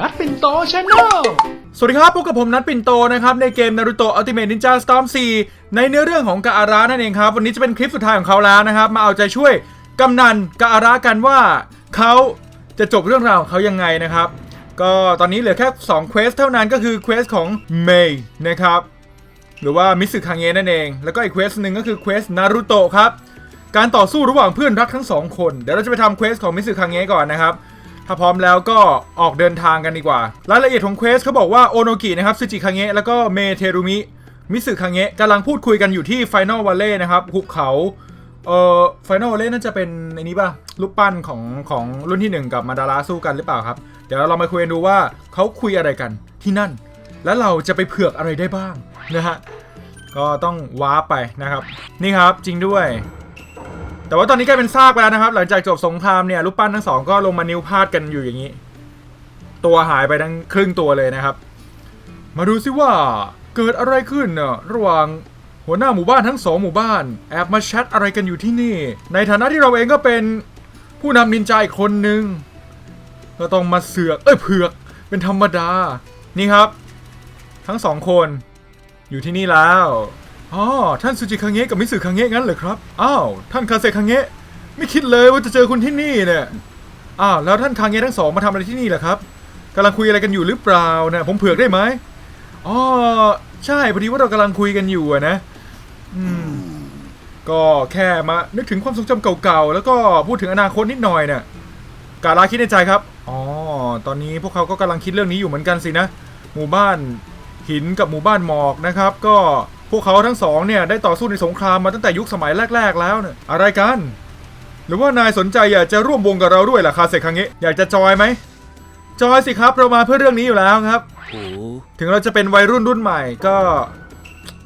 นัดปิ่นโตชาแนลสวัสดีครับพบกับผมนัทปิ่นโตนะครับในเกม Naruto Ultimate Ninja Storm 4 ในเนื้อเรื่องของกาอาระนั่นเองครับ วันนี้จะเป็นคลิปสุดท้ายของเขาแล้วนะครับ มาเอาใจช่วยกำนันกาอาระกันว่าเขาจะจบเรื่องราวของเขายังไงนะครับ ก็ตอนนี้เหลือแค่2เควสเท่านั้นก็คือเควสของเมย์นะครับหรือว่ามิสึคังเงนั่นเอง แล้วก็อีกเควสหนึ่งก็คือเควสนารุโตะครับการต่อสู้ระหว่างเพื่อนรักทั้งสองคน เดี๋ยวเราจะไปทำเควสของมิสึคังเงก่อนนะครับ ถ้าพร้อมแล้วก็ออกเดินทางกันดีกว่า รายละเอียดของเควสเขาบอกว่าโอโนกินะครับซูจิคังเงะแล้วก็เมเทรุมิมิสึคังเงะกำลังพูดคุยกันอยู่ที่ไฟน a ลวัลเล่นะครับหุบเขาเอ่อไฟน a ลวัลเล่น่าจะเป็นอ้นี้ป่ะรูปปั้นของของรุ่นที่หนึ่งกับมาดาราสู้กันหรือเปล่าครับ เดี๋ยวเราลองมาคุยกันดูว่าเขาคุยอะไรกันที่นั่น แล้วเราจะไปเผือกอะไรได้บ้างนะฮะก็ต้องว้าไปนะครับ นี่ครับจริงด้วย แต่ว่าตอนนี้กลายเป็นซากไปแล้วนะครับ หลังจากจบสงครามเนี่ยรูปปั้นทั้งสองก็ลงมานิ้วพาดกันอยู่อย่างนี้ ตัวหายไปทั้งครึ่งตัวเลยนะครับ มาดูซิว่าเกิดอะไรขึ้นเน่ะระหว่างหัวหน้าหมู่บ้านทั้งสองหมู่บ้านแอบมาแชทอะไรกันอยู่ที่นี่ ในฐานะที่เราเองก็เป็นผู้นำนินจาอีกคนนึงก็ต้องมาเสือกเอ้ยเผือกเป็นธรรมดา นี่ครับ ทั้งสองคนอยู่ที่นี่แล้ว อ๋อท่านซูจิคังเงะกับมิสึคังเงะงั้นเหรอครับ อ้าว ท่านคาเซคังเงะไม่คิดเลยว่าจะเจอคุณที่นี่เนี่ย อ้าว แล้วท่านคังเงะทั้งสองมาทำอะไรที่นี่ล่ะครับกำลังคุยอะไรกันอยู่หรือเปล่านะผมเผือกได้ไหมอ๋อ ใช่พอดีว่าเรากำลังคุยกันอยู่นะ อืม ก็แค่มานึกถึงความทรงจำเก่าๆ แล้วก็พูดถึงอนาคตนิดหน่อยเนี่ยกาลาคิดในใจครับ อ๋อ ตอนนี้พวกเขาก็กำลังคิดเรื่องนี้อยู่เหมือนกันสินะ หมู่บ้านหินกับหมู่บ้านหมอกนะครับ ก็ พวกเขาทั้งสองเนี่ยได้ต่อสู้ในสงครามมาตั้งแต่ยุคสมัยแรก ๆ แล้วเนี่ยอะไรกัน หรือว่านายสนใจอยากจะร่วมวงกับเราด้วยล่ะคาเซคังเงะอยากจะจอยไหมจอยสิครับเรามาเพื่อเรื่องนี้อยู่แล้วครับ ถึงเราจะเป็นวัยรุ่นรุ่นใหม่ก็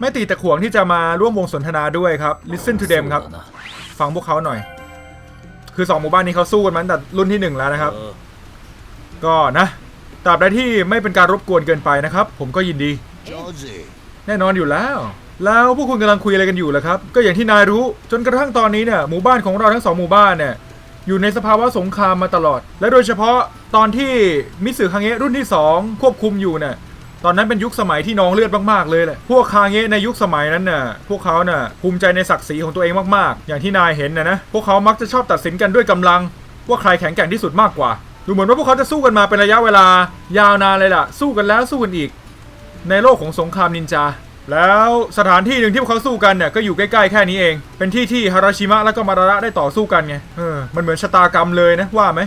ไม่ตีตะขวงที่จะมาร่วมวงสนทนาด้วยครับ listen to them ครับ ฟังพวกเขาหน่อย คือสองหมู่บ้านนี้เขาสู้กันมาตั้งแต่รุ่นที่หนึ่งแล้วนะครับ ก็นะตราบใดที่ไม่เป็นการรบกวนเกินไปนะครับ ผมก็ยินดี แน่นอนอยู่แล้ว แล้วพวกคุณกำลังคุยอะไรกันอยู่ล่ะครับ ก็อย่างที่นายรู้จนกระทั่งตอนนี้เนี่ยหมู่บ้านของเราทั้งสองหมู่บ้านเนี่ยอยู่ในสภาวะสงครามมาตลอด และโดยเฉพาะตอนที่มิสึคังเงะรุ่นที่ 2 ควบคุมอยู่เนี่ยตอนนั้นเป็นยุคสมัยที่นองเลือดมากๆเลยแหละพวกคาเงะในยุคสมัยนั้นน่ะพวกเขาน่ะภูมิใจในศักดิ์ศรีของตัวเองมากๆ อย่างที่นายเห็นนะนะพวกเขามักจะชอบตัดสินกันด้วยกำลังว่าใครแข็งแกร่งที่สุดมากกว่า ดูเหมือนว่าพวกเขาจะสู้กันมาเป็นระยะเวลายาวนานเลยล่ะ สู้กันแล้วสู้กันอีก ในโลกของสงครามนินจา แล้วสถานที่หนึ่งที่พวกเขาสู้กันเนี่ยก็อยู่ใกล้ๆแค่นี้เอง เป็นที่ที่ฮาราชิมะแล้วก็มาดาระได้ต่อสู้กันไงเออมันเหมือนชะตากรรมเลยนะว่าไหม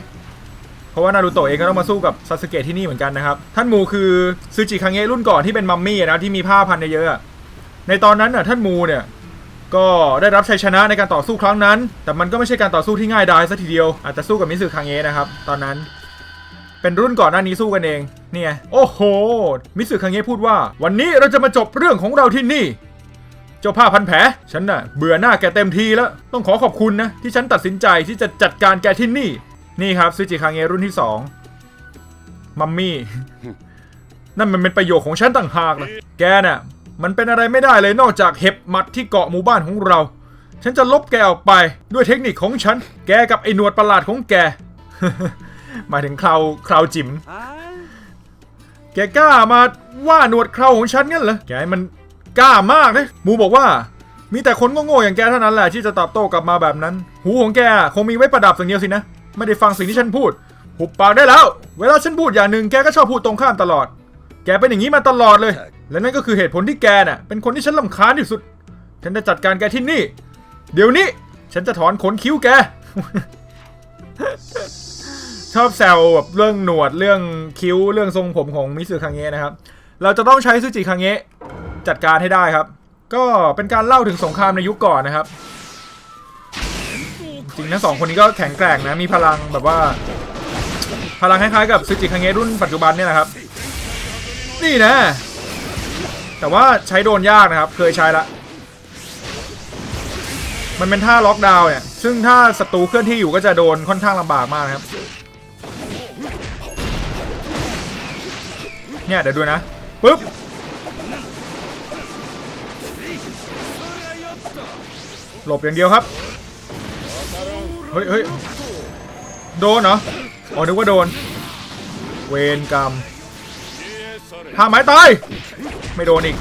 เพราะว่านารูโตะเองก็ต้องมาสู้กับซาสึเกะที่นี่เหมือนกันนะครับ ท่านมูคือซูจิคังเงะรุ่นก่อนที่เป็นมัมมี่นะที่มีผ้าพันเยอะๆในตอนนั้นน่ะท่านมูเนี่ยก็ได้รับชัยชนะในการต่อสู้ครั้งนั้น แต่มันก็ไม่ใช่การต่อสู้ที่ง่ายดายซะทีเดียว อาจจะสู้กับมิสึคังเงะนะครับ ตอนนั้น เป็นรุ่นก่อนหน้านี้สู้กันเองเนี่ยโอ้โห มิสึคังเงะพูดว่า วันนี้เราจะมาจบเรื่องของเราที่นี่ เจ้าผ้าพันแผลฉันน่ะเบื่อหน้าแกเต็มทีแล้ว ต้องขอขอบคุณนะ ที่ฉันตัดสินใจที่จะจัดการแกที่นี่ นี่ครับซูจิคังเงะรุ่นที่สองมัมมี่ นั่นมันเป็นประโยชน์ของฉันต่างหากนะแกน่ะ มันเป็นอะไรไม่ได้เลยนอกจากเห็บหมัดที่เกาะหมู่บ้านของเรา ฉันจะลบแกออกไปด้วยเทคนิคของฉัน แกกับไอ้หนวดประหลาดของแก หมายถึงคราวคราวจิ๋มแกกล้ามาว่าหนวดเคราของฉันงั้นเหรอแกมันกล้ามากนะหมูบอกว่า มีแต่คนโง่ๆอย่างแกเท่านั้นแหละที่จะตอบโต้กลับมาแบบนั้น หูของแกคงมีไว้ประดับสิ่างเดียวสินะ ไม่ได้ฟังสิ่งที่ฉันพูด หุบปากได้แล้ว เวลาฉันพูดอย่างหนึ่งแกก็ชอบพูดตรงข้ามตลอด แกเป็นอย่างนี้มาตลอดเลย และนั่นก็คือเหตุผลที่แกน่ะ เป็นคนที่ฉันลำคาญที่สุด ฉันจะจัดการแกที่นี่ เดี๋ยวนี้ ฉันจะถอนขนคิ้วแก ชอบแซวแบบเรื่องหนวดเรื่องคิ้วเรื่องทรงผมของมิสึคังเงะนะครับ เราจะต้องใช้ซูจิคังเงะจัดการให้ได้ครับ ก็เป็นการเล่าถึงสงครามในยุคก่อนนะครับ จริงทั้งสองคนนี้ก็แข็งแกร่งนะมีพลังแบบว่า พลังคล้ายๆกับซูจิคังเงะรุ่นปัจจุบันเนี่ยแหละครับ นี่นะ แต่ว่าใช้โดนยากนะครับ เคยใช้ละมันเป็นท่าล็อกดาวน์เนี่ย ซึ่งถ้าศัตรูเคลื่อนที่อยู่ก็จะโดนค่อนข้างลำบากมากนะครับ เนี่ยเดี๋ยวดูนะปุ๊บหลบอย่างเดียวครับ เฮ้ยเฮ้ยโดนเหรออ๋อนึกว่าโดน เวรกรรมท่าไม้ตาย ไม่โดนอีก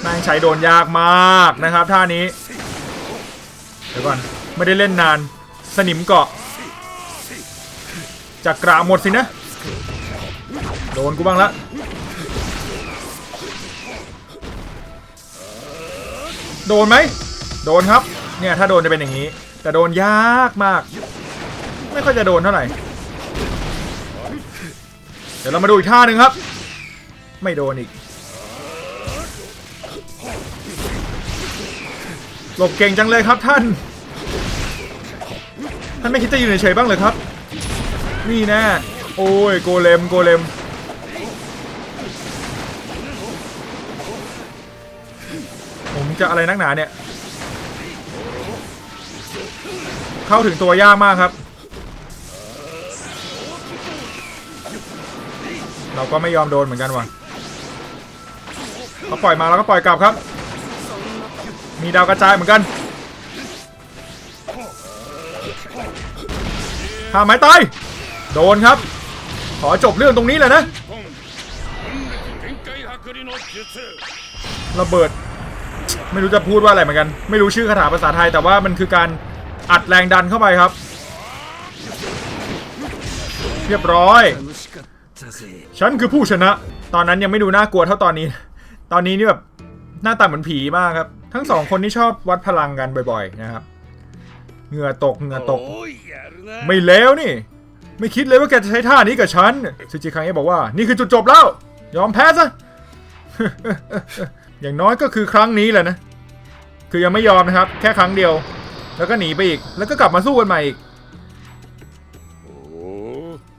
แม่งใช้โดนยากมากนะครับท่านี้ เดี๋ยวก่อน ไม่ได้เล่นนาน สนิมเกาะ จากกระหมดสินะ โดนกูบ้างละโดนไหมโดนครับ เนี่ยถ้าโดนจะเป็นอย่างนี้ แต่โดนยากมาก ไม่ค่อยจะโดนเท่าไหร่ เดี๋ยวเรามาดูอีกท่าหนึ่งครับ ไม่โดนอีกหลบเก่งจังเลยครับท่าน ท่านไม่คิดจะอยู่เฉยๆบ้างเลยครับ นี่แน่โอ้ยโกเลมโกเลม จะอะไรนักหนาเนี่ย เข้าถึงตัวยากมากครับ เราก็ไม่ยอมโดนเหมือนกันว่ะเขาปล่อยมาแล้วก็ปล่อยกลับครับ มีดาวกระจายเหมือนกันถ้าไม้ตาย โดนครับ ขอจบเรื่องตรงนี้แหละนะ ระเบิด ไม่รู้จะพูดว่าอะไรเหมือนกัน ไม่รู้ชื่อคาถาภาษาไทย แต่ว่ามันคือการอัดแรงดันเข้าไปครับ เรียบร้อย ฉันคือผู้ชนะ ตอนนั้นยังไม่ดูน่ากลัวเท่าตอนนี้ ตอนนี้นี่แบบหน้าตาเหมือนผีมากครับ ทั้งสองคนที่ชอบวัดพลังกันบ่อยๆ นะครับ เหงื่อตกเหงื่อตก ไม่แล้วนี่ ไม่คิดเลยว่าแกจะใช้ท่านี้กับฉันซูจิคังเอบอกว่า นี่คือจุดจบแล้ว ยอมแพ้ซะ อย่างน้อยก็คือครั้งนี้แหละนะ คือยังไม่ยอมนะครับ แค่ครั้งเดียว แล้วก็หนีไปอีก แล้วก็กลับมาสู้กันใหม่อีก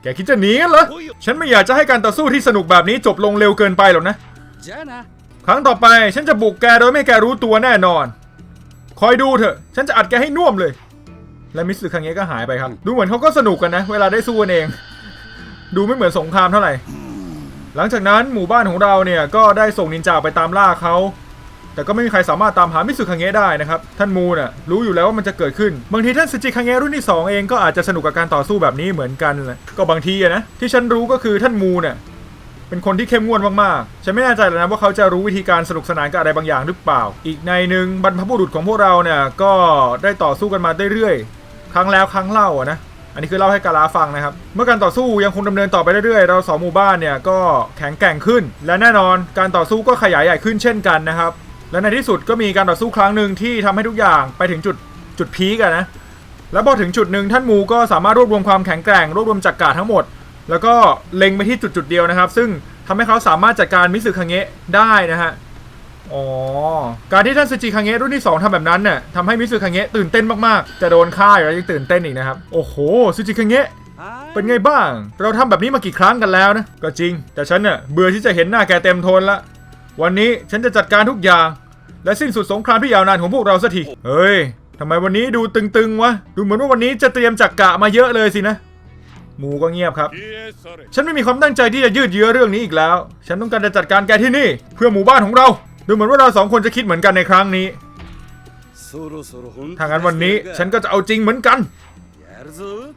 แกคิดจะหนีกันเหรอ ฉันไม่อยากจะให้การต่อสู้ที่สนุกแบบนี้จบลงเร็วเกินไปหรอกนะ ครั้งต่อไปฉันจะบุกแกโดยไม่แกรู้ตัวแน่นอน คอยดูเถอะ ฉันจะอัดแกให้น่วมเลย และมิสซึครั้งนี้ก็หายไปครับ ดูเหมือนเขาก็สนุกกันนะ เวลาได้สู้กันเอง ดูไม่เหมือนสงครามเท่าไหร่ หลังจากนั้นหมู่บ้านของเราเนี่ยก็ได้ส่งนินจาไปตามล่าเขาแต่ก็ไม่มีใครสามารถตามหามิสสึคังเงะได้นะครับ ท่านมูน่ะรู้อยู่แล้วว่ามันจะเกิดขึ้น บางทีท่านสึจิคังเงะรุ่นที่สองเองก็อาจจะสนุกกับการต่อสู้แบบนี้เหมือนกันแหละก็บางทีอะนะที่ฉันรู้ก็คือท่านมูเนี่ยเป็นคนที่เข้มงวดมากๆ ฉันไม่แน่ใจเลยนะว่าเขาจะรู้วิธีการสนุกสนานกับอะไรบางอย่างหรือเปล่า อีกในหนึ่งบรรพบุรุษของพวกเราเนี่ยก็ได้ต่อสู้กันมาเรื่อยๆครั้งแล้วครั้งเล่าอะนะ อันนี้คือเล่าให้กาลาฟังนะครับ เมื่อการต่อสู้ยังคงดำเนินต่อไปเรื่อยๆ เราสองหมู่บ้านเนี่ยก็แข็งแกร่งขึ้น และแน่นอนการต่อสู้ก็ขยายใหญ่ขึ้นเช่นกันนะครับ และในที่สุดก็มีการต่อสู้ครั้งหนึ่งที่ทำให้ทุกอย่างไปถึงจุดจุดพีกอะนะ แล้วพอถึงจุดหนึ่งท่านมูก็สามารถรวบรวมความแข็งแกร่งรวบรวมจักรกาทั้งหมด แล้วก็เล็งไปที่จุดจุดเดียวนะครับ ซึ่งทำให้เขาสามารถจัดการมิสึคังเงะได้นะฮะ อ๋อ การที่ท่านซูจิคังเงะรุ่นที่ 2ทำแบบนั้นเนี่ยทำให้มิสึคังเงะตื่นเต้นมากๆ จะโดนฆ่าอย่แล้วยังตื่นเต้นอีกนะครับ โอ้โหซูจิคังเงะเป็นไงบ้าง เราทำแบบนี้มากี่ครั้งกันแล้วนะ ก็จริง แต่ฉันเนี่ยเบื่อที่จะเห็นหน้าแกเต็มทนละ วันนี้ฉันจะจัดการทุกอย่าง และสิ้นสุดสงครามที่ยาวนานของพวกเราสักที เฮ้ยทำไมวันนี้ดูตึงๆวะ ดูเหมือนว่าวันนี้จะเตรียมจักกะมาเยอะเลยสินะ หมูก็เงียบครับ ฉันไม่มีความตั้งใจที่จะยืดเยื้อเรื่องนี้อีกแล้ว ฉันต้องการจะจัดการแกที่นี่ เพื่อหมู่บ้านของเรา ดูเหมือนว่าเราสองคนจะคิดเหมือนกันในครั้งนี้ถ้างั้นวันนี้ฉันก็จะเอาจริงเหมือนกัน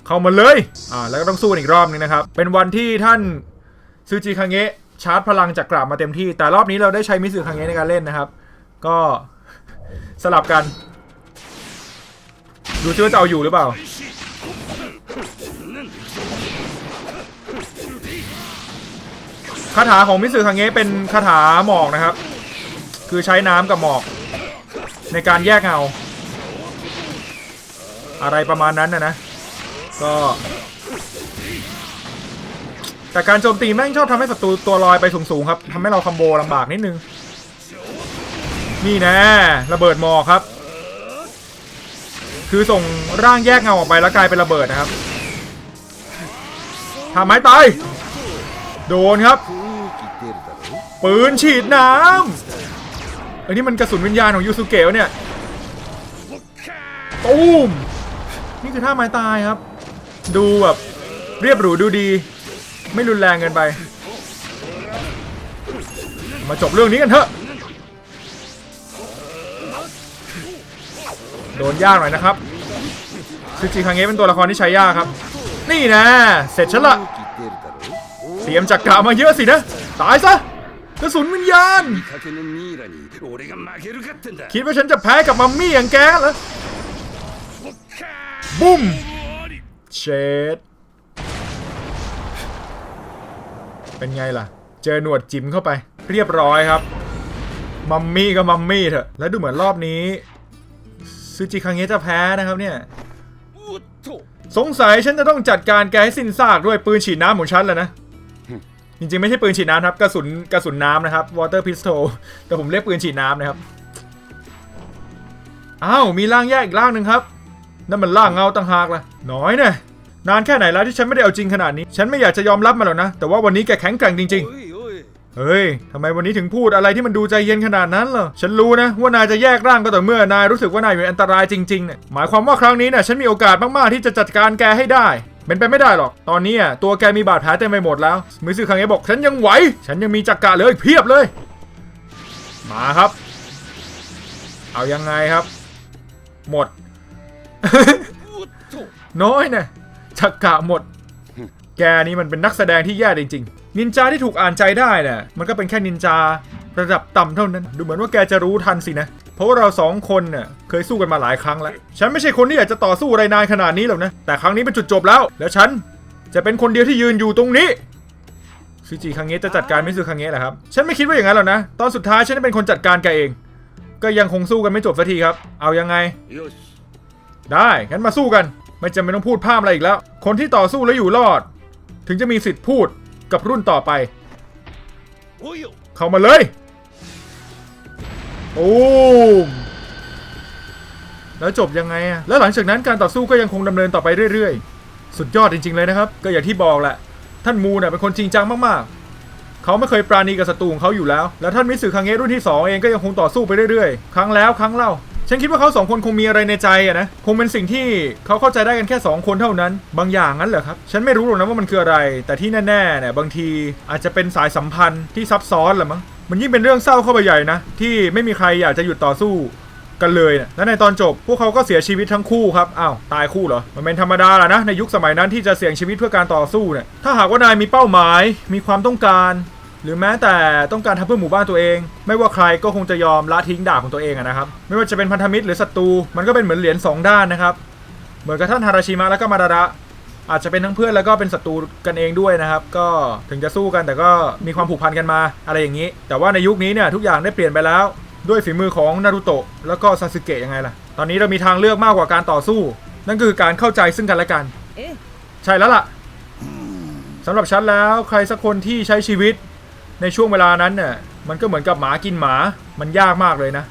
เข้ามาเลย อ่า แล้วก็ต้องสู้อีกรอบนึงนะครับ เป็นวันที่ท่านซูจิคังเงะชาร์จพลังจากกราบมาเต็มที่ แต่รอบนี้เราได้ใช้มิสึคังเงะในการเล่นนะครับ ก็สลับกัน ดูชื่อจะเอาอยู่หรือเปล่า คาถาของมิสึคังเงะเป็นคาถาหมอกนะครับ คือใช้น้ำกับหมอก ในการแยกเงา อะไรประมาณนั้นนะนะ ก็ แต่การโจมตีแม่งชอบทำให้ศัตรูตัวลอยไปสูงๆครับทำให้เราคอมโบลำบากนิดนึง นี่แนะระเบิดหมอกครับ คือส่งร่างแยกเงาออกไปแล้วกลายเป็นระเบิดนะครับทำไม้ตาย โดนครับ ปืนฉีดน้ำ อันนี้มันกระสุนวิญญาณของยูสุเกะเนี่ยตูมนี่คือท่าไม้ตายครับ ดูแบบเรียบหรูดูดี ไม่รุนแรงเกินไป มาจบเรื่องนี้กันเถอะ โดนยากหน่อยนะครับซูจิคังเงะเป็นตัวละครที่ใช้ยากครับ นี่นะ เสร็จฉันละเตรียมจักกะมาเยอะสินะ ตายซะ กระสุนวิญญาณ คิดว่าฉันจะแพ้กับมัมมี่อย่างแกเหรอบุ้มเชดเป็นไงล่ะ เจอหนวดจิ้มเข้าไป เรียบร้อยครับ มัมมี่ก็มัมมี่เถอะ แล้วดูเหมือนรอบนี้ซูจิครั้งนี้จะแพ้นะครับเนี่ย สงสัยฉันจะต้องจัดการแกให้สิ้นซากด้วยปืนฉีดน้ำของฉันแล้วนะ จริงๆ ไม่ใช่ปืนฉีดน้ำครับ กระสุนกระสุนน้ำนะครับ water pistol แต่ผมเรียกปืนฉีดน้ำนะครับ อ้าว มีร่างแยกอีกร่างหนึ่งครับ นั่นมันร่างเงาต่างหากล่ะ น้อยเนะนานแค่ไหนแล้วที่ฉันไม่ได้เอาจริงขนาดนี้ ฉันไม่อยากจะยอมรับมันหรอกนะ แต่ว่าวันนี้แกแข็งแกร่งจริง ๆ เฮ้ยทำไมวันนี้ถึงพูดอะไรที่มันดูใจเย็นขนาดนั้นล่ะ ฉันรู้นะ ว่านายจะแยกร่างก็ต่อเมื่อนายรู้สึกว่านายอยู่อันตรายจริงๆเนี่ยหมายความว่าครั้งนี้เนี่ยฉันมีโอกาสมากๆที่จะจัดการแกให้ได้ เป็นไปไม่ได้หรอก ตอนนี้อะตัวแกมีบาดแผลเต็มไปหมดแล้วมิซึคังเงะบอกฉันยังไหว ฉันยังมีจักระเหลืออีกเพียบเลย มาครับ เอายังไงครับ หมด น้อยนะจักระหมด แกนี่มันเป็นนักแสดงที่แย่จริงๆ นินจาที่ถูกอ่านใจได้น่ะ มันก็เป็นแค่นินจาระดับต่ำเท่านั้น ดูเหมือนว่าแกจะรู้ทันสินะ เพราะว่าเราสองคนเนี่ยเคยสู้กันมาหลายครั้งแล้ว ฉันไม่ใช่คนที่อยากจะต่อสู้อะไรนานขนาดนี้หรอกนะ แต่ครั้งนี้เป็นจุดจบแล้ว แล้วฉันจะเป็นคนเดียวที่ยืนอยู่ตรงนี้ซูจิคังเงะจะจัดการไม่ซูคังเงะแหละครับ ฉันไม่คิดว่าอย่างนั้นหรอกนะ ตอนสุดท้ายฉันจะเป็นคนจัดการแกเอง ก็ยังคงสู้กันไม่จบสักทีครับ เอายังไง ได้ งั้นมาสู้กัน ไม่จำเป็นต้องพูดภาพอะไรอีกแล้ว คนที่ต่อสู้แล้วอยู่รอด ถึงจะมีสิทธิ์พูดกับรุ่นต่อไป เข้ามาเลย โอ้มแล้วจบยังไงอะแล้วหลังจากนั้นการต่อสู้ก็ยังคงดำเนินต่อไปเรื่อยๆ สุดยอดจริง ๆเลยนะครับ ก็อย่างที่บอกแหละ ท่านมูเนี่ยเป็นคนจริงจังมากๆ เขาไม่เคยปราณีกับศัตรูของเขาอยู่แล้ว แล้วท่านมิสึคังเงะรุ่นที่สองเองก็ยังคงต่อสู้ไปเรื่อยๆ ครั้งแล้วครั้งเล่า ฉันคิดว่าเขาสองคนคงมีอะไรในใจอะนะ คงเป็นสิ่งที่เขาเข้าใจได้กันแค่สองคนเท่านั้น บางอย่างนั้นเหรอครับ ฉันไม่รู้หรอกนะว่ามันคืออะไร แต่ที่แน่ๆเนี่ยบางทีอาจจะเป็นสายสัมพันธ์ที่ซับซ้อนแหละมั้ง มันยิ่งเป็นเรื่องเศร้าเข้าไปใหญ่นะ ที่ไม่มีใครอยากจะหยุดต่อสู้กันเลยนะและในตอนจบพวกเขาก็เสียชีวิตทั้งคู่ครับ อ้าว ตายคู่เหรอ มันเป็นธรรมดาแหละนะ ในยุคสมัยนั้นที่จะเสี่ยงชีวิตเพื่อการต่อสู้เนี่ย ถ้าหากว่านายมีเป้าหมาย มีความต้องการ หรือแม้แต่ต้องการทำเพื่อหมู่บ้านตัวเอง ไม่ว่าใครก็คงจะยอมละทิ้งดาบของตัวเองอะนะครับ ไม่ว่าจะเป็นพันธมิตรหรือศัตรูมันก็เป็นเหมือนเหรียญสองด้านนะครับ เหมือนกับท่านฮาราชิมะแล้วก็มาดาระอาจจะเป็นทั้งเพื่อนแล้วก็เป็นศัตรูกันเองด้วยนะครับ ก็ถึงจะสู้กันแต่ก็มีความผูกพันกันมาอะไรอย่างนี้ แต่ว่าในยุคนี้เนี่ยทุกอย่างได้เปลี่ยนไปแล้ว ด้วยฝีมือของนารูโตะแล้วก็ซาสึเกะยังไงล่ะ ตอนนี้เรามีทางเลือกมากกว่าการต่อสู้ นั่นคือการเข้าใจซึ่งกันและกันええใช่แล้วล่ะสำหรับฉันแล้วใครสักคนที่ใช้ชีวิต ในช่วงเวลานั้นเนี่ยมันก็เหมือนกับหมากินหมา มันยากมากเลยนะ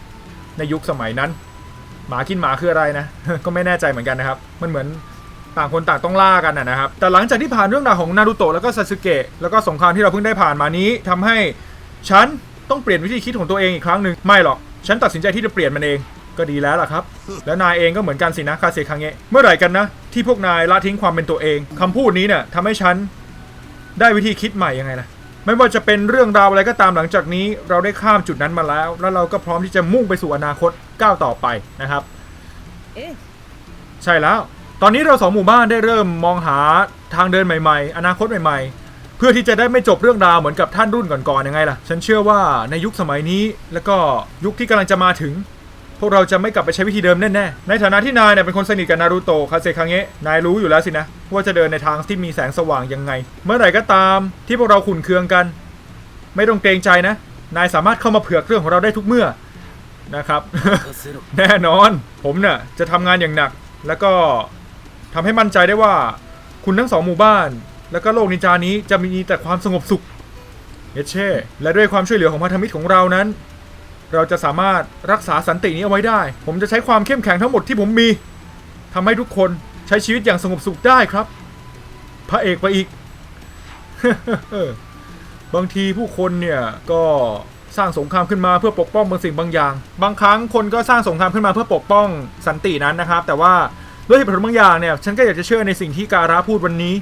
ในยุคสมัยนั้น หมากินหมาคืออะไรนะ ก็ไม่แน่ใจเหมือนกันนะครับ มันเหมือนต่างคนต่างต้องล่ากันนะครับ แต่หลังจากที่ผ่านเรื่องราวของนารูโตะแล้วก็ซาสึเกะแล้วก็สงครามที่เราเพิ่งได้ผ่านมานี้ทำให้ฉันต้องเปลี่ยนวิธีคิดของตัวเองอีกครั้งหนึ่งไม่หรอก ฉันตัดสินใจที่จะเปลี่ยนมันเองก็ดีแล้วล่ะครับ แล้วนายเองก็เหมือนกันสินะคาเซคังเงะเมื่อไหร่กันนะ ที่พวกนายละทิ้งความเป็นตัวเองคำพูดนี้เนี่ยทำให้ฉันได้วิธีคิดใหม่ยังไงล่ะ ไม่ว่าจะเป็นเรื่องราวอะไรก็ตามหลังจากนี้ เราได้ข้ามจุดนั้นมาแล้ว แล้วเราก็พร้อมที่จะมุ่งไปสู่อนาคตก้าวต่อไปนะครับええใช่แล้ว ตอนนี้เราสองหมู่บ้านได้เริ่มมองหาทางเดินใหม่ ๆ อนาคตใหม่ ๆ เพื่อที่จะได้ไม่จบเรื่องราวเหมือนกับท่านรุ่นก่อนๆยังไงล่ะ ฉันเชื่อว่าในยุคสมัยนี้ แล้วก็ยุคที่กำลังจะมาถึง พวกเราจะไม่กลับไปใช้วิธีเดิมแน่ๆ ในฐานะที่นายเนี่ยเป็นคนสนิทกับนารูโตะคาเซคังเงะ นายรู้อยู่แล้วสินะ ว่าจะเดินในทางที่มีแสงสว่างยังไง เมื่อไหร่ก็ตามที่พวกเราขุนเคืองกัน ไม่ต้องเกรงใจนะ นายสามารถเข้ามาเผือกเรื่องของเราได้ทุกเมื่อนะครับ แน่นอน ผมเนี่ยจะทำงานอย่างหนัก แล้วก็ทำให้มั่นใจได้ว่า คุณทั้งสองหมู่บ้าน แล้วก็โลกนินจานี้จะมีแต่ความสงบสุขเอเช่และด้วยความช่วยเหลือของพันธมิตรของเรานั้น เราจะสามารถรักษาสันตินี้เอาไว้ได้ ผมจะใช้ความเข้มแข็งทั้งหมดที่ผมมีทำให้ทุกคนใช้ชีวิตอย่างสงบสุขได้ครับ พระเอกไปอีก บางทีผู้คนเนี่ยก็สร้างสงครามขึ้นมาเพื่อปกป้องบางสิ่งบางอย่าง บางครั้งคนก็สร้างสงครามขึ้นมาเพื่อปกป้องสันตินั้นนะครับ แต่ว่าด้วยเหตุผลบางอย่างเนี่ย ฉันก็อยากจะเชื่อในสิ่งที่การาพูดวันนี้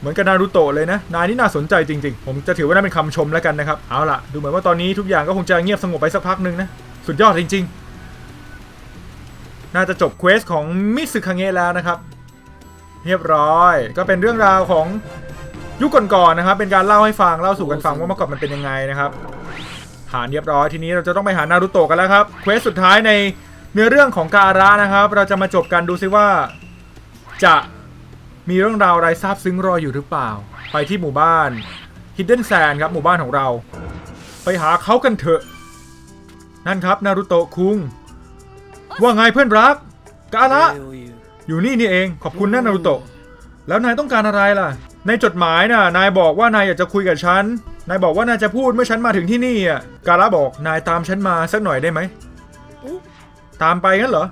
เหมือนกับนารูโตะเลยนะ นายนี่น่าสนใจจริงๆ ผมจะถือว่านั่นเป็นคำชมแล้วกันนะครับ เอาล่ะ ดูเหมือนว่าตอนนี้ทุกอย่างก็คงจะเงียบสงบไปสักพักหนึ่งนะ สุดยอดจริงๆ น่าจะจบเควสของมิสึคังเงะแล้วนะครับ เรียบร้อย ก็เป็นเรื่องราวของยุคก่อนๆนะครับ เป็นการเล่าให้ฟัง เล่าสู่กันฟังว่าเมื่อก่อนมันเป็นยังไงนะครับ ผ่านเรียบร้อย ทีนี้เราจะต้องไปหานารูโตะกันแล้วครับ เควสสุดท้ายในเนื้อเรื่องของการะนะครับ เราจะมาจบกันดูซิว่าจะ มีเรื่องราวอะไรซาบซึ้งรออยู่หรือเปล่า ไปที่หมู่บ้าน Hidden Sand ครับหมู่บ้านของเรา ไปหาเขากันเถอะ นั่นครับนารุโตะคุง ว่าไงเพื่อนรัก กาละ อยู่นี่นี่เองขอบคุณนะนารุโตะแล้วนายต้องการอะไรล่ะ ในจดหมายน่ะนายบอกว่านายอยากจะคุยกับฉัน นายบอกว่านายจะพูดเมื่อฉันมาถึงที่นี่อะกาละบอกนายตามฉันมาสักหน่อยได้ไหมตามไปงั้นเหรอ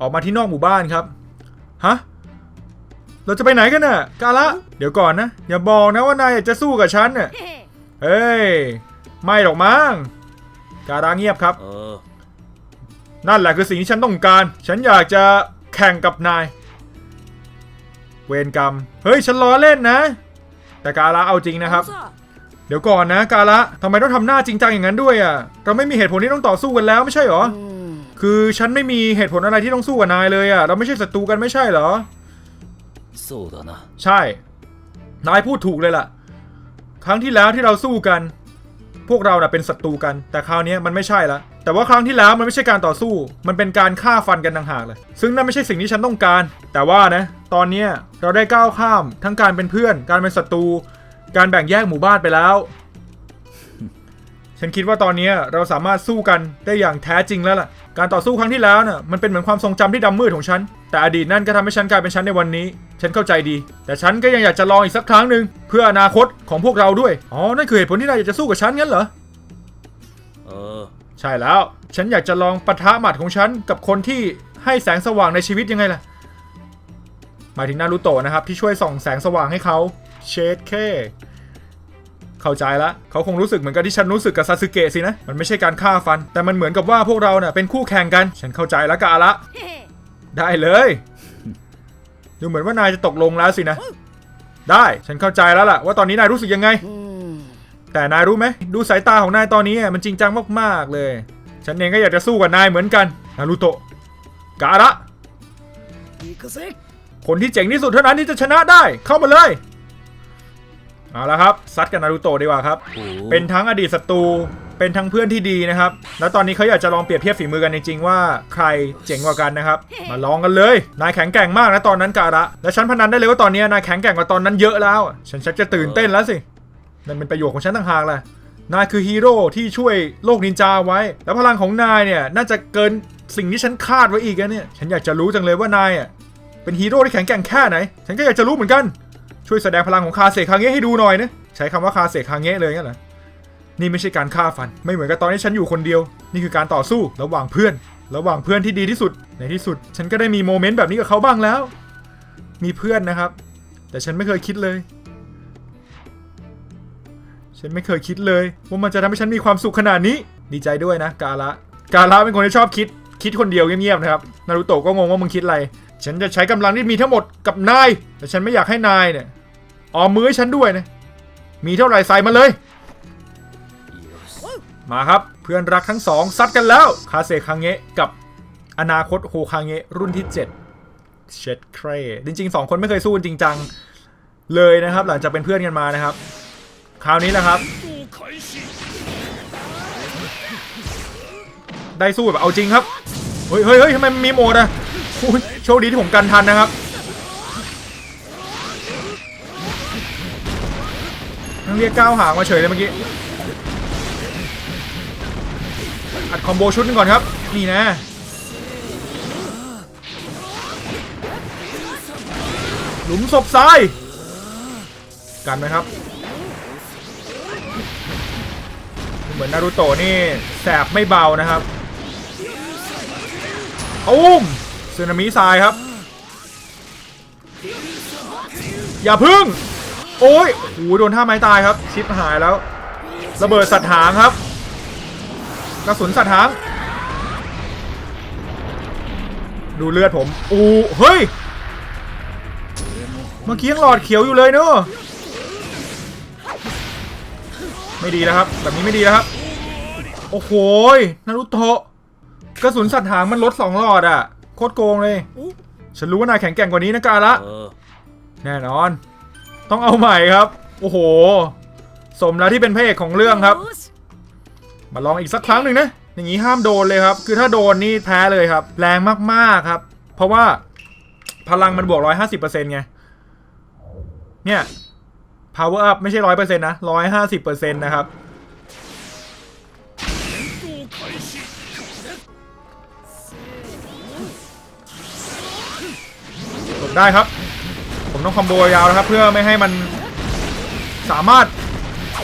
ออกมาที่นอกหมู่บ้านครับฮะ เราจะไปไหนกันน่ะกาละ เดี๋ยวก่อนนะ อย่าบอกนะว่านายอยากจะสู้กับฉันน่ะเฮ้ย ไม่หรอกมั้งการาเงียบครับああนั่นแหละคือสิ่งที่ฉันต้องการ ฉันอยากจะแข่งกับนาย เวรกรรม เฮ้ย ฉันล้อเล่นนะ แต่กาละเอาจริงนะครับ เดี๋ยวก่อนนะ กาละทำไมต้องทำหน้าจริงจังอย่างนั้นด้วยอะ เราไม่มีเหตุผลที่ต้องต่อสู้กันแล้วไม่ใช่เหรอ คือฉันไม่มีเหตุผลอะไรที่ต้องสู้กับนายเลยอะ เราไม่ใช่ศัตรูกันไม่ใช่เหรอ そうだな ใช่ นายพูดถูกเลยล่ะ ครั้งที่แล้วที่เราสู้กัน พวกเราน่ะเป็นศัตรูกัน แต่คราวนี้มันไม่ใช่ละ แต่ว่าครั้งที่แล้วมันไม่ใช่การต่อสู้ มันเป็นการฆ่าฟันกันต่างหากเลย ซึ่งนั่นไม่ใช่สิ่งที่ฉันต้องการ แต่ว่านะ ตอนเนี้ยเราได้ก้าวข้าม ทั้งการเป็นเพื่อน การเป็นศัตรู การแบ่งแยกหมู่บ้านไปแล้ว ฉันคิดว่าตอนเนี้ยเราสามารถสู้กันได้อย่างแท้จริงแล้วล่ะ การต่อสู้ครั้งที่แล้วน่ะมันเป็นเหมือนความทรงจำที่ดำมืดของฉัน แต่อดีตนั่นก็ทำให้ฉันกลายเป็นฉันในวันนี้ ฉันเข้าใจดี แต่ฉันก็ยังอยากจะลองอีกสักครั้งหนึ่งเพื่ออนาคตของพวกเราด้วย อ๋อ นั่นคือเหตุผลที่นายอยากจะสู้กับฉันงั้นเหรอああใช่แล้ว ฉันอยากจะลองปะทะหมัดของฉันกับคนที่ให้แสงสว่างในชีวิตยังไงล่ะ หมายถึงนารูโตะนะครับที่ช่วยส่องแสงสว่างให้เขาเชดเค เข้าใจละเขาคงรู้สึกเหมือนกับที่ฉันรู้สึกกับซาสึเกะสินะ มันไม่ใช่การฆ่าฟัน แต่มันเหมือนกับว่าพวกเราเนี่ยเป็นคู่แข่งกัน ฉันเข้าใจแล้วกาละ ได้เลย ดูเหมือนว่านายจะตกลงแล้วสินะ ได้ฉันเข้าใจแล้วล่ะ ว่าตอนนี้นายรู้สึกยังไง แต่นายรู้ไหมดูสายตาของนายตอนนี้มันจริงจังมากๆเลย ฉันเองก็อยากจะสู้กับนายเหมือนกันนารูโตะกาละคนที่เจ๋งที่สุดเท่านั้นที่จะชนะได้เข้ามาเลย เอาละครับซัดกับนารูโตะดีกว่าครับおおเป็นทั้งอดีตศัตรูเป็นทั้งเพื่อนที่ดีนะครับ แล้วตอนนี้เขาอยากจะลองเปรียบเทียบฝีมือกันจริงๆว่าใครเจ๋งกว่ากันนะครับ มาลองกันเลย นายแข็งแกร่งมากนะตอนนั้นการะและฉันพนันได้เลยว่าตอนนี้นายแข็งแกร่งกว่าตอนนั้นเยอะแล้ว ฉันชักจะตื่นเต้นแล้วสิ นั่นเป็นประโยชน์ของฉันต่างหากแหละนายคือฮีโร่ที่ช่วยโลกนินจาไว้ แล้วพลังของนายเนี่ยน่าจะเกินสิ่งที่ฉันคาดไว้อีกนะเนี่ย ฉันอยากจะรู้จังเลยว่านายอะเป็นฮีโร่ที่แข็งแกร่งแค่ไหน ฉันก็อยากจะรู้เหมือนกัน ช่วยแสดงพลังของคาเซคางเงะให้ดูหน่อยนะใช้คำว่าคาเซคางเงะเลยงั้นเหรอนี่ไม่ใช่การฆ่าฟัน ไม่เหมือนกับตอนที่ฉันอยู่คนเดียว นี่คือการต่อสู้ระหว่างเพื่อน ระหว่างเพื่อนที่ดีที่สุด ในที่สุด ฉันก็ได้มีโมเมนต์แบบนี้กับเขาบ้างแล้ว มีเพื่อนนะครับ แต่ฉันไม่เคยคิดเลย ฉันไม่เคยคิดเลยว่ามันจะทำให้ฉันมีความสุขขนาดนี้ ดีใจด้วยนะ กาละ กาละเป็นคนที่ชอบคิด คิดคนเดียวเงียบๆนะครับ นารูโตะก็งงว่ามึงคิดอะไร ฉันจะใช้กำลังที่มีทั้งหมดกับนาย แต่ฉันไม่อยากให้นายเนี่ยออมมือให้ฉันด้วยนะ มีเท่าไหร่ใส่มาเลย มาครับเพื่อนรักทั้งสองซัดกันแล้ว คาเซคังเงะกับอนาคตโฮคังเงะรุ่นที่ 7 เช็ดเครจริงๆ 2 คนไม่เคยสู้จริงจังเลยนะครับ หลังจากเป็นเพื่อนกันมานะครับ คราวนี้นะครับ ได้สู้แบบเอาจริงครับ เฮ้ยเฮ้ยทำไมมีโหมดอะ โชคดีที่ผมกันทันนะครับต้องเรียกก้าวหางมาเฉยเลยเมื่อกี้ อัดคอมโบชุดนึงก่อนครับ นี่นะ หลุมศพทราย กันไหมครับเหมือนนารูโตะนี่แสบไม่เบานะครับอุ้ม สึนามิทรายครับ อย่าพึ่ง โอ้ยโอ้โดนท่าไม้ตายครับ ชิปหายแล้ว ระเบิดสัตว์หางครับ กระสุนสัตว์หาง ดูเลือดผม อูเฮ้ย เมื่อกี้ยังหลอดเขียวอยู่เลยเนอะไม่ดีแล้วครับ แบบนี้ไม่ดีแล้วครับ โอ้โหนารุโตะกระสุนสัตว์หางมันลดสองหลอดอะ โคตรโกงเลย ฉันรู้ว่านายแข็งแกร่งกว่านี้นะกาละเออแน่นอน ต้องเอาใหม่ครับ โอ้โห สมแล้วที่เป็นพระเอกของเรื่องครับよしมาลองอีกสักครั้งหนึ่งนะ อย่างนี้ห้ามโดนเลยครับ คือถ้าโดนนี่แพ้เลยครับ แรงมากๆครับ เพราะว่าพลังมันบวก150%ไง เนี่ย power up ไม่ใช่100%นะ150%นะครับ ได้ครับ ผมต้องคอมโบยาวนะครับ เพื่อไม่ให้มันสามารถ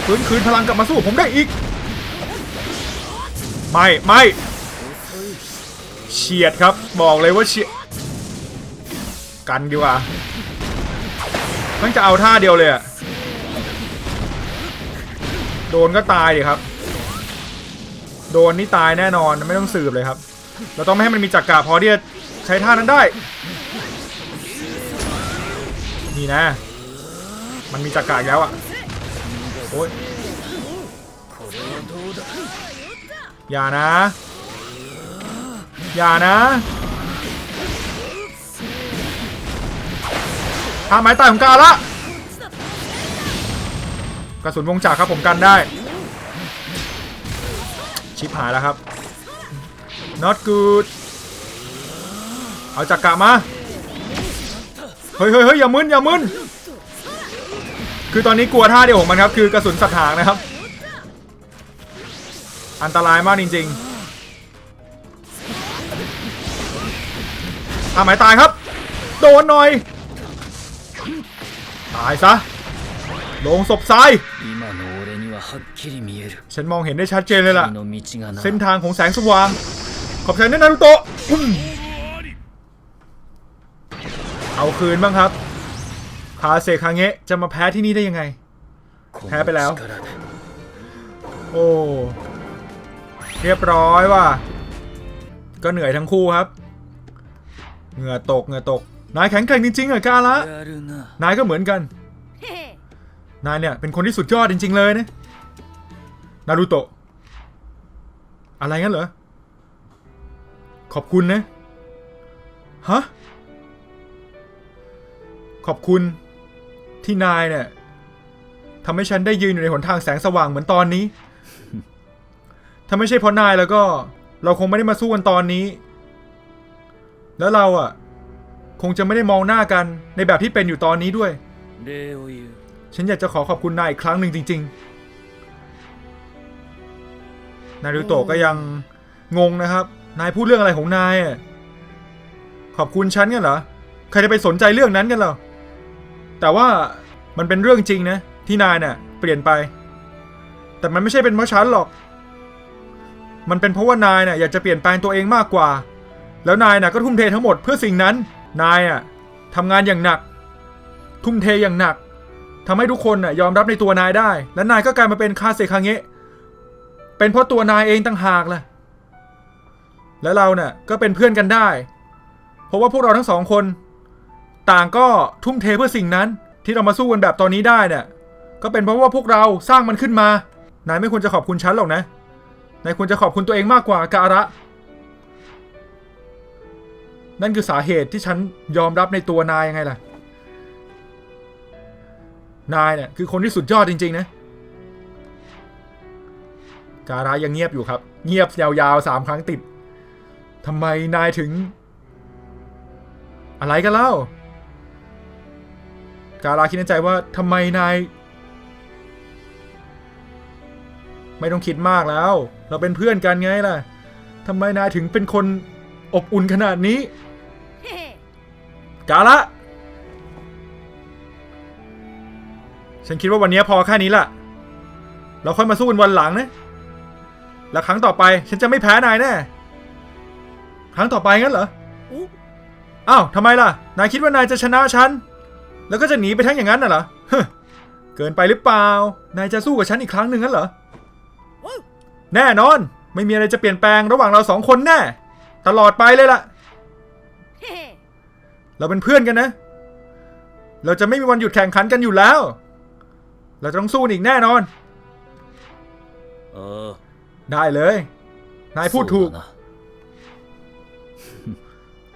ฟื้นคืนพลังกลับมาสู้ผมได้อีก ไม่ไม่เฉียดครับ บอกเลยว่าเฉียดกันดีกว่ามันจะเอาท่าเดียวเลยอะโดนก็ตายดิครับ โดนนี่ตายแน่นอนไม่ต้องสืบเลยครับ เราต้องไม่ให้มันมีจักกะพอที่จะใช้ท่านั้นได้ นี่นะ มันมีจักรแล้วอะโอ้ยอย่านะ อย่านะท่าไม้ตายของกาละกระสุนวงจักรครับผมกันได้ ชิปหายแล้วครับ not good เอาจักรกะมา เฮ้ยเฮ้ยอย่ามึนอย่ามึนคือตอนนี้กลัวท่าเดียวของมันครับคือกระสุนสัตว์หางนะครับ อันตรายมากจริงๆอาหมายตายครับ โดนหน่อย ตายซะลงศพซ้ายฉันมองเห็นได้ชัดเจนเลยล่ะ เส้นทางของแสงสว่างขอบใจนะนารุโตะ เอาคืนบ้างครับคาเซคาเงะจะมาแพ้ที่นี่ได้ยังไง แพ้ไปแล้ว โอ้เรียบร้อยว่ะก็เหนื่อยทั้งคู่ครับ เหงื่อตกเหงื่อตก นายแข็งแกร่งจริงๆเหรอกาละนายก็เหมือนกัน นายเนี่ยเป็นคนที่สุดยอดจริง ๆ เลยนะนารูโตะอะไรงั้นเหรอ ขอบคุณนะ ฮะ ขอบคุณที่นายเนี่ยทำให้ฉันได้ยืนอยู่ในหนทางแสงสว่างเหมือนตอนนี้ ถ้าไม่ใช่เพราะนายแล้วก็ เราคงไม่ได้มาสู้กันตอนนี้ แล้วเราอะ คงจะไม่ได้มองหน้ากันในแบบที่เป็นอยู่ตอนนี้ด้วย ฉันอยากจะขอขอบคุณนายอีกครั้งหนึ่งจริง ๆ นารูโตะก็ยังงงนะครับ นายพูดเรื่องอะไรของนายอะขอบคุณฉันกันเหรอ ใครจะไปสนใจเรื่องนั้นกันเหรอ แต่ว่ามันเป็นเรื่องจริงนะ ที่นายเนี่ยเปลี่ยนไป แต่มันไม่ใช่เป็นเพราะฉันหรอก มันเป็นเพราะว่านายเนี่ยอยากจะเปลี่ยนแปลงตัวเองมากกว่า แล้วนายน่ะก็ทุ่มเททั้งหมดเพื่อสิ่งนั้น นายอะทำงานอย่างหนัก ทุ่มเทอย่างหนักทำให้ทุกคนน่ะยอมรับในตัวนายได้ และนายก็กลายมาเป็นคาเซคังเงะเป็นเพราะตัวนายเองต่างหากล่ะ และเราเนี่ยก็เป็นเพื่อนกันได้ เพราะว่าพวกเราทั้งสองคน ต่างก็ทุ่มเทเพื่อสิ่งนั้น ที่เรามาสู้กันแบบตอนนี้ได้เนี่ยก็เป็นเพราะว่าพวกเราสร้างมันขึ้นมานายไม่ควรจะขอบคุณฉันหรอกนะนายควรจะขอบคุณตัวเองมากกว่ากาละนั่นคือสาเหตุที่ฉันยอมรับในตัวนายยังไงล่ะ นายเนี่ยคือคนที่สุดยอดจริง ๆ นะ การายังเงียบอยู่ครับ เงียบยาวๆสามครั้งติดทำไมนายถึง อะไรกันเล่า การาคิดในใจว่าทำไมนาย ไม่ต้องคิดมากแล้ว เราเป็นเพื่อนกันไงล่ะทำไมนายถึงเป็นคนอบอุ่นขนาดนี้ กาละ ฉันคิดว่าวันนี้พอแค่นี้แหละเราค่อยมาสู้กันวันหลังนะ แล้วครั้งต่อไปฉันจะไม่แพ้นายแน่ ครั้งต่อไปงั้นเหรอ อ้าวทำไมล่ะ นายคิดว่านายจะชนะฉัน แล้วก็จะหนีไปทั้งอย่างนั้นน่ะเหรอเกินไปหรือเปล่า นายจะสู้กับฉันอีกครั้งหนึ่งงั้นเหรอ แน่นอน ไม่มีอะไรจะเปลี่ยนแปลงระหว่างเราสองคนแน่ ตลอดไปเลยล่ะ เราเป็นเพื่อนกันนะ เราจะไม่มีวันหยุดแข่งขันกันอยู่แล้ว เราจะต้องสู้อีกแน่นอน เออ ได้เลย นายพูดถูก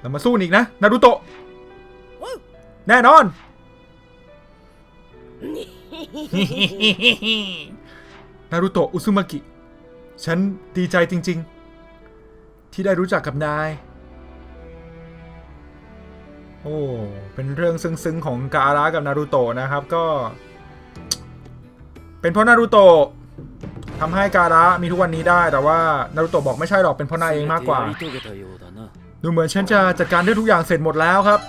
เรามาสู้อีกนะ นารุโตะ แน่นอน นารุโตะอุซุมากิ ฉันดีใจจริง ๆ ที่ได้รู้จักกับนาย โอ้ เป็นเรื่องซึ้งๆ ของกาลาะกับนารุโตะนะครับก็ เป็นเพราะนารุโตะทำให้กาละมีทุกวันนี้ได้ แต่ว่านารุโตะบอกไม่ใช่หรอกเป็นเพราะนายเองมากกว่า ดูเหมือนฉันจะจัดการเรื่องทุกอย่างเสร็จหมดแล้วครับ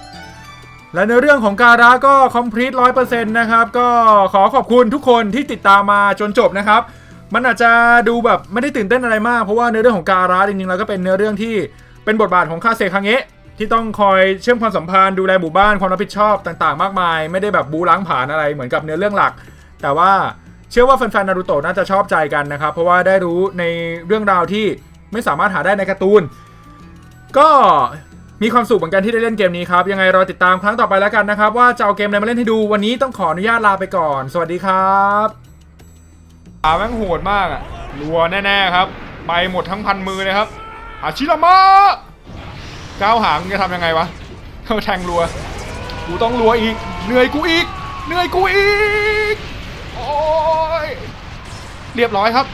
และในเรื่องของการะก็คอมพลีทร้อยเปอร์เซ็นต์นะครับก็ขอขอบคุณทุกคนที่ติดตามมาจนจบนะครับ มันอาจจะดูแบบไม่ได้ตื่นเต้นอะไรมาก เพราะว่าเนื้อเรื่องของการะจริงๆแล้วก็เป็นเนื้อเรื่องที่เป็นบทบาทของคาเซคังเงะที่ต้องคอยเชื่อมความสัมพันธ์ดูแลหมู่บ้านความรับผิดชอบต่างๆ มากมาย ไม่ได้แบบบูล้างผลาญอะไรเหมือนกับเนื้อเรื่องหลัก แต่ว่าเชื่อว่าแฟนๆนารูโตะน่าจะชอบใจกันนะครับ เพราะว่าได้รู้ในเรื่องราวที่ไม่สามารถหาได้ในการ์ตูน ก็ มีความสุขเหมือนกันที่ได้เล่นเกมนี้ครับ ยังไงรอติดตามครั้งต่อไปแล้วกันนะครับ ว่าจะเอาเกมอะไรมาเล่นให้ดูวันนี้ต้องขออนุญาตลาไปก่อน สวัสดีครับอาแม่งโหดมากอะรัวแน่ๆครับ ไปหมดทั้งพันมือเลยครับอาชิรามะก้าวหางจะทำยังไงวะเออแทงรัว กูต้องรัวอีก เหนื่อยกูอีก เหนื่อยกูอีก โอ้ย เรียบร้อยครับ